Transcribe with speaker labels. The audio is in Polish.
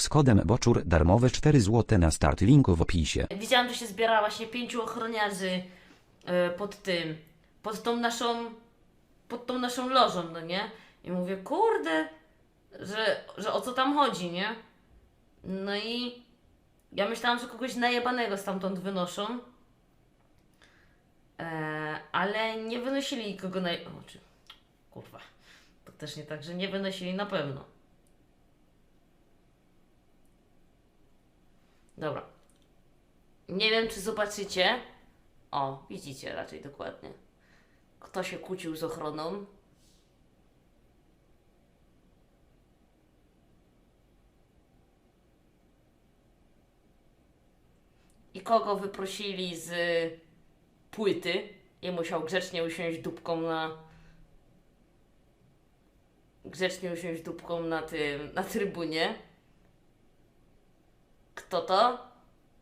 Speaker 1: Z kodem BOCZUR darmowe 4 zł na start linku w opisie.
Speaker 2: Widziałam, że się zbiera właśnie pięciu ochroniarzy e, pod tym, pod tą naszą, pod tą naszą lożą, no nie? I mówię, kurde, że, że o co tam chodzi, nie? No i ja myślałam, że kogoś najebanego stamtąd wynoszą, e, ale nie wynosili kogo naj... O, czy... Kurwa, to też nie tak, że nie wynosili na pewno. Dobra. Nie wiem, czy zobaczycie. O, widzicie raczej dokładnie. Kto się kłócił z ochroną? I kogo wyprosili z płyty i musiał grzecznie usiąść dupką na. Grzecznie usiąść dupką na tym, na trybunie. Kto to?